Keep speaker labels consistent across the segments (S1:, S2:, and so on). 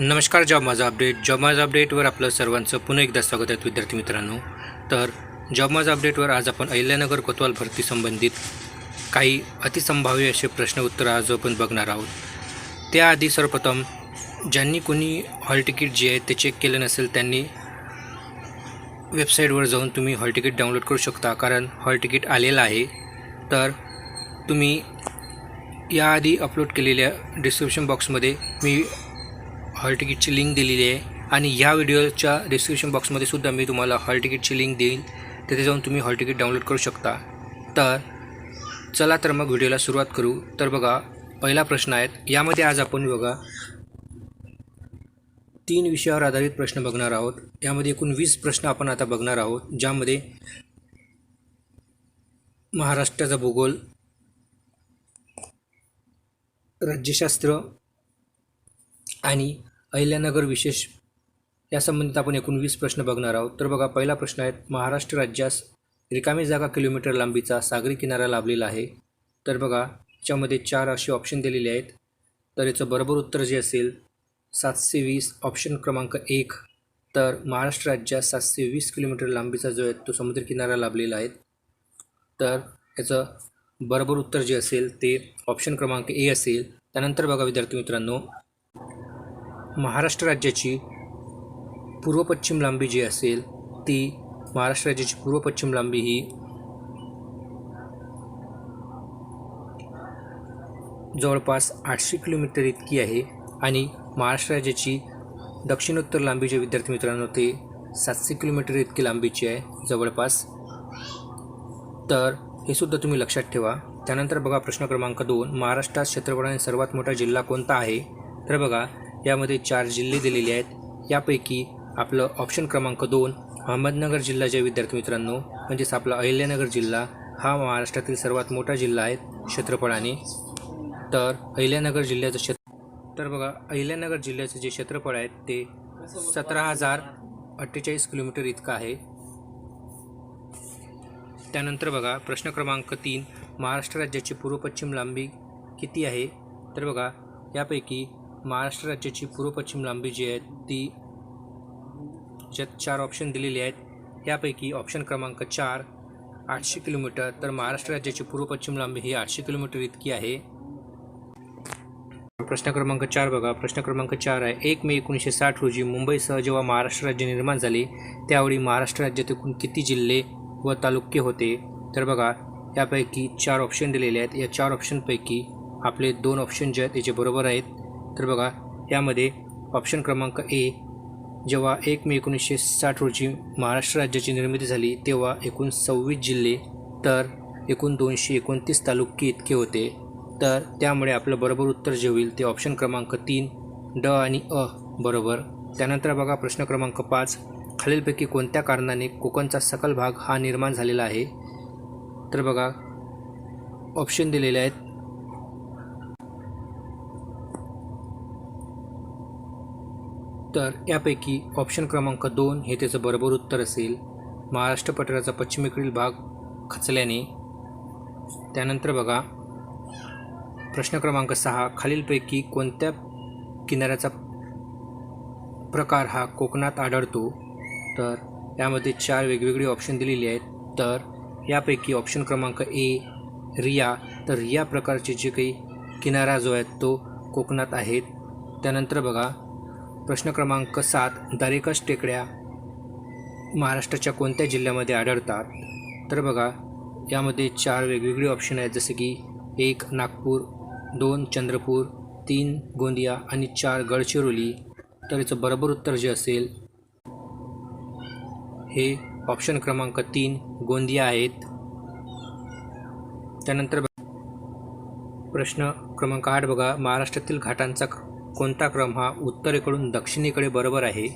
S1: नमस्कार जॉब माझा update. Job माझा अपडेटवर आपलं सर्वांचं पुन्हा एकदा स्वागत आहे विद्यार्थी मित्रांनो. तर जॉब माझा अपडेटवर आज आपण अहिल्यानगर कोतवाल भरती संबंधित काही अतिसंभाव्य असे प्रश्न उत्तर आज आपण बघणार आहोत. त्याआधी सर्वप्रथम ज्यांनी कोणी हॉल तिकीट जे आहे ते चेक केलं नसेल त्यांनी वेबसाईटवर जाऊन तुम्ही हॉल तिकीट डाउनलोड करू शकता कारण हॉल तिकीट आलेलं आहे. तर तुम्ही याआधी अपलोड केलेल्या डिस्क्रिप्शन बॉक्समध्ये मी हॉल तिकीटची लिंक दिलेली आहे. आणि ह्या व्हिडिओच्या डिस्क्रिप्शन बॉक्समध्ये सुद्धा मी तुम्हाला हॉल तिकीटची लिंक देईन. तिथे जाऊन तुम्ही हॉल तिकीट डाउनलोड करू शकता. तर चला तर मग व्हिडिओला सुरुवात करू. तर बघा पहिला प्रश्न आहे. यामध्ये आज आपण बघा तीन विषयावर आधारित प्रश्न बघणार आहोत. यामध्ये एकूण वीस प्रश्न आपण आता बघणार आहोत ज्यामध्ये महाराष्ट्राचा भूगोल राज्यशास्त्र आणि अहिल्यानगर विशेष या संबंधित आपण एकूण वीस प्रश्न बघणार आहोत. तर बघा पहिला प्रश्न आहे महाराष्ट्र राज्यास रिकामी जागा किलोमीटर लांबीचा सागरी किनारा लाभलेला आहे. तर बघा याच्यामध्ये चार असे ऑप्शन दिलेले आहेत. तर याचं बरोबर उत्तर जे असेल सातशे वीस ऑप्शन क्रमांक एक. तर महाराष्ट्र राज्यात सातशे वीस किलोमीटर लांबीचा जो आहे तो समुद्रकिनारा लाभलेला आहे. तर याचं बरोबर उत्तर जे असेल ते ऑप्शन क्रमांक ए असेल. त्यानंतर बघा विद्यार्थी मित्रांनो महाराष्ट्र राज्याची पूर्व पश्चिम लांबी जी असेल ती महाराष्ट्र राज्याची पूर्व पश्चिम लांबी ही जवळपास आठशे किलोमीटर इतकी आहे आणि महाराष्ट्र राज्याची दक्षिणोत्तर लांबी जे विद्यार्थी मित्रांनो ते सातशे किलोमीटर इतकी लांबीची आहे जवळपास. तर हे सुद्धा तुम्ही लक्षात ठेवा. त्यानंतर बघा प्रश्न क्रमांक दोन महाराष्ट्रात क्षेत्रफळाने सर्वात मोठा जिल्हा कोणता आहे? तर बघा यामध्ये चार जिल्हे दिलेले आहेत. यापैकी आपलं ऑप्शन क्रमांक दोन अहमदनगर जिल्हा विद्यार्थी मित्रांनो म्हणजेच आपला अहिल्यानगर जिल्हा हा महाराष्ट्रातील सर्वात मोठा जिल्हा आहे क्षेत्रफळाने तर अहिल्यानगर जिल्ह्याचं क्षेत्र तर बघा अहिल्यानगर जिल्ह्याचं जे क्षेत्रफळ आहे ते सतरा हजार अठ्ठेचाळीस किलोमीटर इतकं आहे. त्यानंतर बघा प्रश्न क्रमांक तीन महाराष्ट्र राज्याची पूर्व पश्चिम लांबी किती आहे? तर बघा यापैकी महाराष्ट्र राज्याची पूर्व पश्चिम लांबी जी आहे ती ज्यात चार ऑप्शन दिलेले आहेत. यापैकी ऑप्शन क्रमांक चार आठशे किलोमीटर. तर महाराष्ट्र राज्याची पूर्व पश्चिम लांबी ही आठशे किलोमीटर इतकी आहे. प्रश्न क्रमांक चार बघा. प्रश्न क्रमांक चार आहे एक मे एकोणीसशे साठ रोजी मुंबईसह जेव्हा महाराष्ट्र राज्य निर्माण झाले त्यावेळी महाराष्ट्र राज्यात एकूण किती जिल्हे व तालुके होते? तर बघा यापैकी चार ऑप्शन दिलेले आहेत. या चार ऑप्शनपैकी आपले दोन ऑप्शन जे आहेत त्याचे बरोबर आहेत. तर बघा यामध्ये ऑप्शन क्रमांक ए जेव्हा एक मे एकोणीसशे साठ रोजी महाराष्ट्र राज्याची निर्मिती झाली तेव्हा एकूण सव्वीस जिल्हे तर एकूण दोनशे एकोणतीस तालुके इतके होते. तर त्यामुळे आपलं बरोबर उत्तर जे होईल ते ऑप्शन क्रमांक तीन ड आणि अ बरोबर. त्यानंतर बघा प्रश्न क्रमांक पाच खालीलपैकी कोणत्या कारणाने कोकणचा सकल भाग हा निर्माण झालेला आहे? तर बघा ऑप्शन दिलेले आहेत तर यापैकी ऑप्शन क्रमांक दोन हे त्याचं बरोबर उत्तर असेल. महाराष्ट्र पठाराचा पश्चिमेकडील भाग खचल्याने. त्यानंतर बघा प्रश्न क्रमांक सहा खालीलपैकी कोणत्या किनाऱ्याचा प्रकार हा कोकणात आढळतो? तर यामध्ये चार वेगवेगळे ऑप्शन दिलेले आहेत. तर यापैकी ऑप्शन क्रमांक ए रिया. तर रिया प्रकारचे जे काही किनारा जो आहे तो कोकणात आहेत. त्यानंतर बघा प्रश्न क्रमांक सात दारिकश टेकड्या महाराष्ट्राच्या कोणत्या जिल्ह्यामध्ये आढळतात? तर बघा यामध्ये चार वेगवेगळे ऑप्शन आहेत जसे की एक नागपूर दोन चंद्रपूर तीन गोंदिया आणि चार गडचिरोली. तर याचं बरोबर उत्तर जे असेल हे ऑप्शन क्रमांक तीन गोंदिया आहेत. त्यानंतर प्रश्न क्रमांक आठ बघा महाराष्ट्रातील घाटांचा कोणता क्रम हा उत्तरेकडून दक्षिणेकडे बरोबर आहे?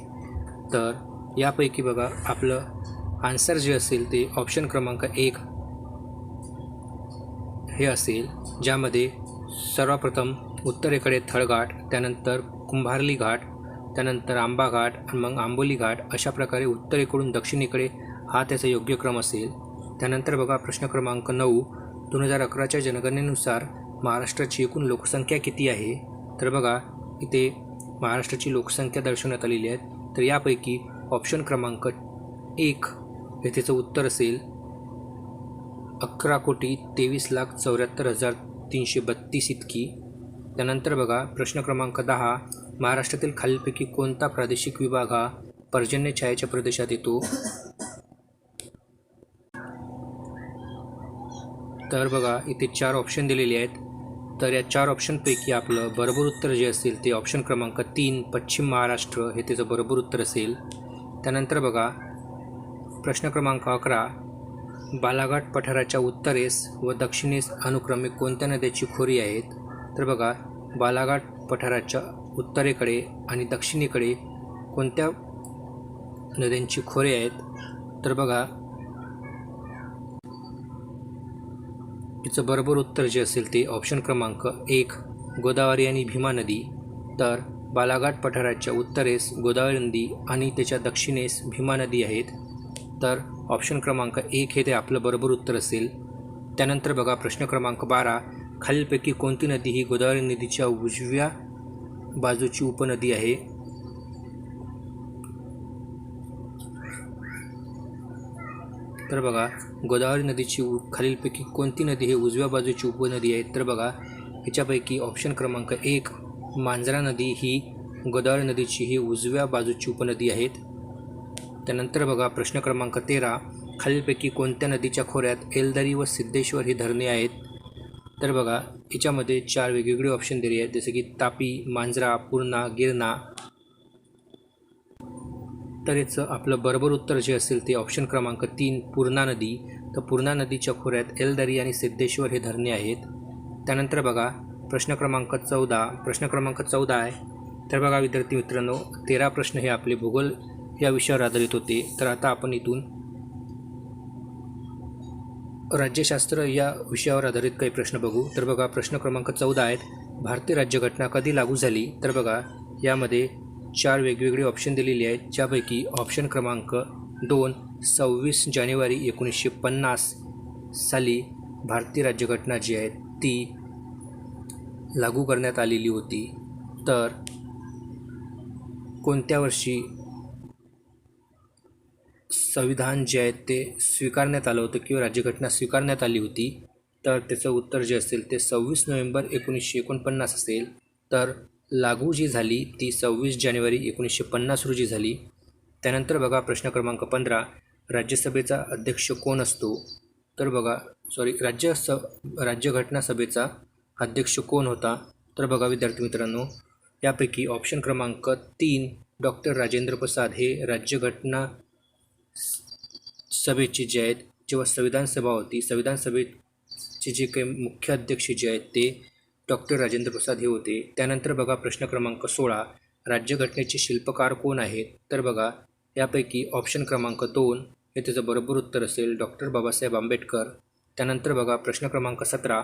S1: तर यापैकी बघा आपलं आन्सर जे असेल ते ऑप्शन क्रमांक एक हे असेल ज्यामध्ये सर्वप्रथम उत्तरेकडे थळघाट त्यानंतर कुंभारली घाट त्यानंतर आंबा घाट आणि मग आंबोली घाट अशा प्रकारे उत्तरेकडून दक्षिणेकडे हा त्याचा योग्य क्रम असेल. त्यानंतर बघा प्रश्न क्रमांक नऊ दोन हजार अकराच्या जनगणनेनुसार महाराष्ट्राची एकूण लोकसंख्या किती आहे? तर बघा इथे महाराष्ट्राची लोकसंख्या दर्शवण्यात आलेली आहे. तर यापैकी ऑप्शन क्रमांक एक हे त्याचं उत्तर असेल. अकरा कोटी तेवीस लाख चौऱ्याहत्तर हजार तीनशे बत्तीस इतकी. त्यानंतर बघा प्रश्न क्रमांक दहा महाराष्ट्रातील खालीलपैकी कोणता प्रादेशिक विभाग हा पर्जन्य छायाच्या प्रदेशात येतो? तर बघा इथे चार ऑप्शन दिलेले आहेत. तर या चार ऑप्शनपैकी आपलं बरोबर उत्तर जे असेल ते ऑप्शन क्रमांक तीन पश्चिम महाराष्ट्र हे त्याचं बरोबर उत्तर असेल. त्यानंतर बघा प्रश्न क्रमांक अकरा बालाघाट पठाराच्या उत्तरेस व दक्षिणेस अनुक्रमे कोणत्या नद्याची खोरी आहेत? तर बघा बालाघाट पठाराच्या उत्तरेकडे आणि दक्षिणेकडे कोणत्या नद्यांची खोरे आहेत? तर बघा याचं बरोबर उत्तर जे असेल ते ऑप्शन क्रमांक एक गोदावरी आणि भीमा नदी. तर बालाघाट पठाराच्या उत्तरेस गोदावरी नदी आणि त्याच्या दक्षिणेस भीमा नदी आहेत. तर ऑप्शन क्रमांक एक हे ते आपलं बरोबर उत्तर असेल. त्यानंतर बघा प्रश्न क्रमांक बारा खालीलपैकी कोणती नदी ही गोदावरी नदीच्या उजव्या बाजूची उपनदी आहे? तर बघा गोदावरी नदीची उ खालीलपैकी कोणती नदी ही उजव्या बाजूची उपनदी आहे? तर बघा हिच्यापैकी ऑप्शन क्रमांक एक मांजरा नदी ही गोदावरी नदीची ही उजव्या बाजूची उपनदी आहेत. त्यानंतर बघा प्रश्न क्रमांक तेरा खालीलपैकी कोणत्या नदीच्या खोऱ्यात एलदरी व सिद्धेश्वर ही धरणे आहेत? तर बघा याच्यामध्ये चार वेगवेगळे ऑप्शन दिले आहेत. जसे की तापी मांजरा पूर्णा गिरणा उत्तरेचं आपलं बरोबर उत्तर जे असेल ते ऑप्शन क्रमांक तीन पूर्णा नदी. तर पूर्णा नदीच्या खोऱ्यात एलदरी आणि सिद्धेश्वर हे धरणे आहेत. त्यानंतर बघा प्रश्न क्रमांक चौदा. प्रश्न क्रमांक चौदा आहे. तर बघा विद्यार्थी मित्रांनो तेरा प्रश्न हे आपले भूगोल या विषयावर आधारित होते. तर आता आपण इथून राज्यशास्त्र या विषयावर आधारित काही प्रश्न बघू. तर बघा प्रश्न क्रमांक चौदा आहेत. भारतीय राज्यघटना कधी लागू झाली? तर बघा यामध्ये चार वेगवेगळे ऑप्शन दिलेले आहेत. ज्यापैकी ऑप्शन क्रमांक दोन सव्वीस जानेवारी एकोणीसशे पन्नास साली भारतीय राज्यघटना जी आहे ती लागू करण्यात आलेली होती. तर कोणत्या वर्षी संविधान जे आहे ते स्वीकारण्यात आलं होतं किंवा राज्यघटना स्वीकारण्यात आली होती? तर त्याचं उत्तर जे असेल ते सव्वीस नोव्हेंबर एकोणीसशे एकोणपन्नास असेल. तर लागू जी झाली ती सव्वीस जानेवारी एकोणीसशे पन्नास रोजी झाली. त्यानंतर बघा प्रश्न क्रमांक पंधरा राज्यसभेचा अध्यक्ष कोण असतो? तर बघा सॉरी राज्य स राज्यघटना सभेचा अध्यक्ष कोण होता? तर बघा विद्यार्थी मित्रांनो यापैकी ऑप्शन क्रमांक तीन डॉक्टर राजेंद्र प्रसाद हे राज्यघटना सभेचे जे आहेत जेव्हा संविधान सभा होती संविधान सभेचे जे काही मुख्य अध्यक्ष जे आहेत ते डॉक्टर राजेंद्र प्रसाद हे होते. त्यानंतर बघा प्रश्न क्रमांक सोळा. राज्यघटनेचे शिल्पकार कोण आहेत? तर बघा यापैकी ऑप्शन क्रमांक दोन हे त्याचं बरोबर उत्तर असेल डॉक्टर बाबासाहेब आंबेडकर. त्यानंतर बघा प्रश्न क्रमांक सतरा.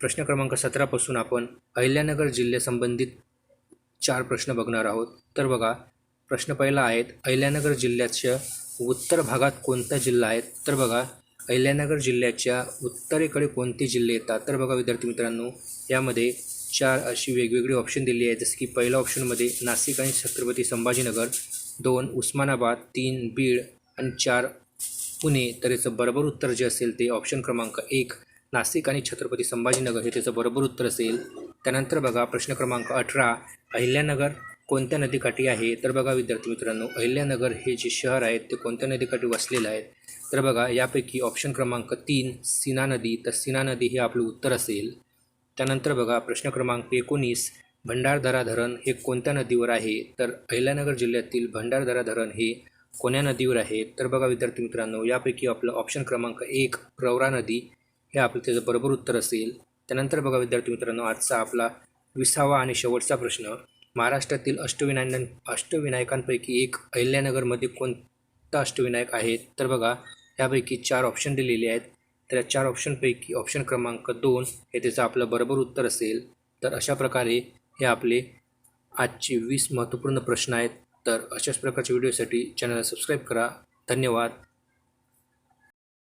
S1: प्रश्न क्रमांक सतरापासून आपण अहिल्यानगर जिल्ह्यासंबंधित चार प्रश्न बघणार आहोत. तर बघा प्रश्न पहिला आहेत अहिल्यानगर जिल्ह्याच्या उत्तर भागात कोणता जिल्हा आहे? तर बघा अहिल्यानगर जिल्ह्याच्या उत्तरेकडे कोणते जिल्हे येतात? तर बघा विद्यार्थी मित्रांनो यामध्ये चार अशी वेगवेगळी ऑप्शन दिली आहे. जसं की पहिल्या ऑप्शनमध्ये नाशिक आणि छत्रपती संभाजीनगर दोन उस्मानाबाद तीन बीड आणि चार पुणे. तर याचं बरोबर उत्तर जे असेल ते ऑप्शन क्रमांक एक नाशिक आणि छत्रपती संभाजीनगर. हे त्याचं बरोबर उत्तर असेल. त्यानंतर बघा प्रश्न क्रमांक अठरा अहिल्यानगर कोणत्या नदीकाठी आहे? तर बघा विद्यार्थी मित्रांनो अहिल्यानगर हे जे शहर आहे ते कोणत्या नदीकाठी वसलेलं आहे? तर बघा यापैकी ऑप्शन क्रमांक तीन सीना नदी. तर सीना नदी हे आपलं उत्तर असेल. त्यानंतर बघा प्रश्न क्रमांक एकोणीस भंडारदरा धरण हे कोणत्या नदीवर आहे? तर अहिल्यानगर जिल्ह्यातील भंडारदरा धरण हे कोण्या नदीवर आहे? तर बघा विद्यार्थी मित्रांनो यापैकी आपलं ऑप्शन क्रमांक एक प्रवरा नदी हे आपलं त्याचं बरोबर उत्तर असेल. त्यानंतर बघा विद्यार्थी मित्रांनो आजचा आपला विसावा आणि शेवटचा प्रश्न. महाराष्ट्रातील अष्टविनायन अष्टविनायकांपैकी एक अहिल्यानगरमध्ये कोणता अष्टविनायक आहे? तर बघा यापैकी चार ऑप्शन दिलेले आहेत. तर या चार ऑप्शनपैकी ऑप्शन क्रमांक दोन हे त्याचं आपलं बरोबर उत्तर असेल. तर अशा प्रकारे हे आपले आजचे वीस महत्त्वपूर्ण प्रश्न आहेत. तर अशाच प्रकारच्या व्हिडिओसाठी चॅनलला सबस्क्राईब करा. धन्यवाद.